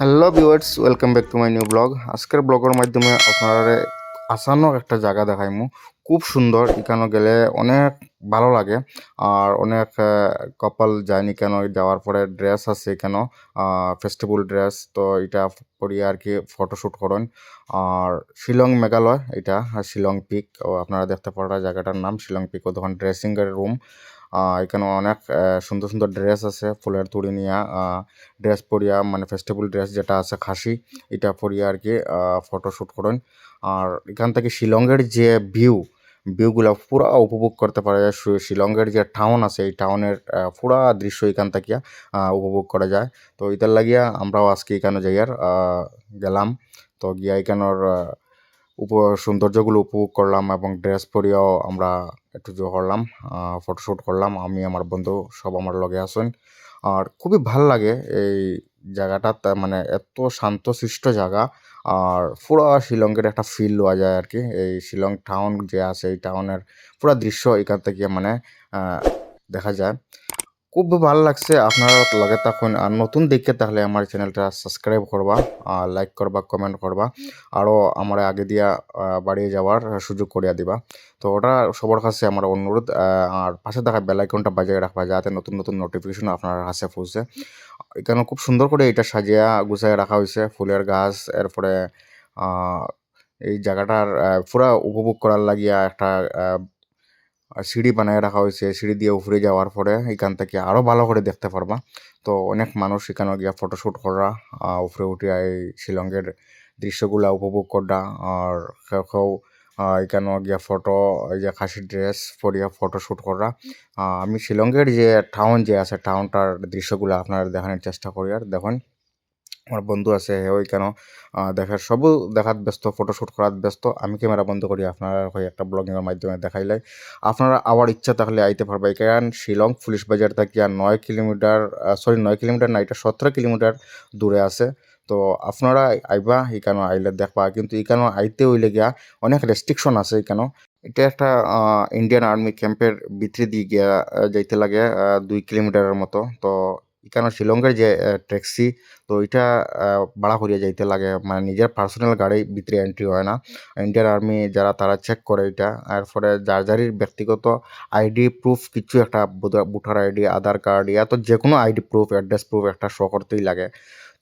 Hello viewers welcome back to my new blog আজকের ব্লগের মাধ্যমে আপনারা আসানো একটা জায়গা দেখাইমু। খুব সুন্দর, এখানে গেলে অনেক ভালো লাগে। আর অনেক কপাল যায়নি কেন, যাওয়ার পরে ড্রেস আছে কেন ফেস্টিভ্যাল ড্রেস তো এটা পরিয়ে আর কি ফটোশ্যুট করেন। আর শিলং মেঘালয়, এটা শিলং পিক আপনারা দেখতে পারা জায়গাটার নাম, শিলং পিক ও ড্রেসিংয়ের রুম এখানে অনেক সুন্দর সুন্দর ড্রেস আছে। ফুলের তুড়ি নিয়া ড্রেস পরিয়া মানে ফেস্টিভ্যাল ড্রেস যেটা আছে, খাসি, এটা পরিয়া আর কি ফটোশ্যুট করেন। আর এখান থেকে শিলংয়ের যে ভিউ ভিউগুলো পুরা উপভোগ করতে পারা যায়। শিলংয়ের যে টাউন আছে, এই টাউনের পুরা দৃশ্য এখান থেকে উপভোগ করা যায়। তো এটার লাগিয়া আমরাও আজকে এখানে যাই আর গেলাম। তো গিয়া এখানোর উপ সৌন্দর্যগুলো উপভোগ করলাম এবং ড্রেস পরিয়াও আমরা একটু জো করলাম ফটোশ্যুট করলাম। আমি, আমার বন্ধু সব আমার লগে আসেন। আর খুবই ভালো লাগে এই জায়গাটা মানে এত শান্তশিষ্ট জায়গা। আর পুরো শিলংয়ের একটা ফিল লওয়া যায় আর কি এই শিলং টাউন যে আছে, এই টাউনের পুরো দৃশ্য এখান থেকে মানে দেখা যায়। খুব ভালো লাগছে আপনারা লগে তখন আর নতুন দেখে তাহলে আমার চ্যানেলটা সাবস্ক্রাইব করবা লাইক করবা কমেন্ট করবা আরও আমার আগে দিয়া বাড়িয়ে যাওয়ার সুযোগ করিয়া দিবা। তো ওটা সবার কাছে আমার অনুরোধ আর পাশে থাকা বেল আইকনটা বাজিয়ে রাখবা যাতে নতুন নতুন নোটিফিকেশন আপনার কাছে পৌঁছে। এখানে খুব সুন্দর করে এটা সাজিয়া গুছাইয়া রাখা হয়েছে, ফুলের গাছ, এরপরে এই জায়গাটার পুরা উপভোগ করার লাগিয়া একটা আর সিঁড়ি বানায় রাখা হয়েছে। সিঁড়ি দিয়ে উপরে যাওয়ার পরে এখান থেকে আরও ভালো করে দেখতে পারবা। তো অনেক মানুষ এখানে গিয়া ফটোশ্যুট করা উপরে উঠে এই শিলংয়ের দৃশ্যগুলা উপভোগ করা আর কেউ কেউ এখানে গিয়া ফটো এই যে খাসি ড্রেস পরিয়া ফটোশ্যুট করা আমি শিলংয়ের যে টাউন যে আছে টাউনটার দৃশ্যগুলো আপনারা দেখানোর চেষ্টা করি। আর দেখুন আমার বন্ধু আছে ওই কেন দেখার সবও দেখাত ব্যস্ত ফটোশ্যুট করাত ব্যস্ত। আমি ক্যামেরা বন্ধ করি, আপনারা হয়ে একটা ব্লগিংয়ের মাধ্যমে দেখাইলে। আপনারা আবার ইচ্ছা থাকলে আইতে পারবে কারণ শিলং পুলিশ বাজার থেকে আর নয় কিলোমিটার সরি নয় কিলোমিটার না, এটা সতেরো কিলোমিটার দূরে আছে। তো আপনারা আইবা এখানে আইলে দেখবা, কিন্তু এখানে আইতে হইলে গিয়া অনেক রেস্ট্রিকশন আছে এখানে এটা একটা ইন্ডিয়ান আর্মি ক্যাম্পের ভিতরে দিয়ে গিয়া যাইতে লাগে দুই কিলোমিটারের মতো। তো এখানে শিলংয়ের যে ট্যাক্সি, তো এটা ভাড়া করিয়া যাইতে লাগে। মানে নিজের পার্সোনাল গাড়ি ভিতরে এন্ট্রি হয় না। ইন্ডিয়ান আর্মি যারা, তারা চেক করে এটা এরপরে যার যারির ব্যক্তিগত আইডি প্রুফ কিছু একটা ভোটার আইডি আধার কার্ড ইয়া তো যে কোনো আইডি প্রুফ অ্যাড্রেস প্রুফ একটা শো করতেই লাগে।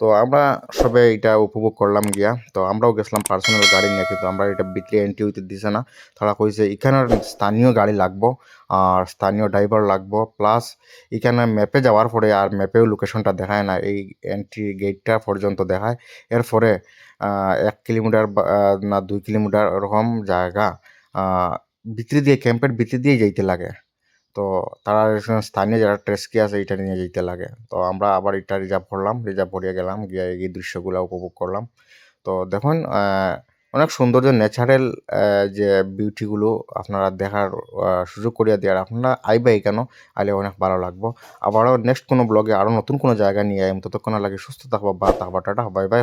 তো আমরা সবে এটা উপভোগ করলাম গিয়া। তো আমরাও গেছিলাম পার্সোনাল গাড়ি নিয়ে কিন্তু আমরা এটা ভিতরে এন্ট্রি হইতে দিছে না। তারা কইছে এখানের স্থানীয় গাড়ি লাগবো আর স্থানীয় ড্রাইভার লাগবো। প্লাস এখানে ম্যাপে যাওয়ার পরে আর ম্যাপেও লোকেশনটা দেখায় না। এই এন্ট্রি গেটটা পর্যন্ত দেখায়। এরপরে আহ, এক কিলোমিটার না দুই কিলোমিটার ওরকম জায়গা ভিতরে দিয়ে ক্যাম্পের ভিতরে দিয়ে যাইতে লাগে। তো তারা স্থানীয় যারা ট্রেস্কি আছে, এটা নিয়ে যেতে লাগে। তো আমরা আবার এটা রিজার্ভ করলাম রিজার্ভ করিয়ে গেলাম, গিয়ে এই দৃশ্যগুলো উপভোগ করলাম। তো দেখুন অনেক সৌন্দর্য ন্যাচারাল যে বিউটিগুলো আপনারা দেখার সুযোগ করিয়া দেওয়ার, আপনারা আইবাই কেন আইলে অনেক ভালো লাগবো। আবারও নেক্সট কোনো ব্লগে আরও নতুন কোনো জায়গা নিয়ে আইম। ততক্ষণ লাগে সুস্থ থাকব বা থাকবা টাটা বাই বাই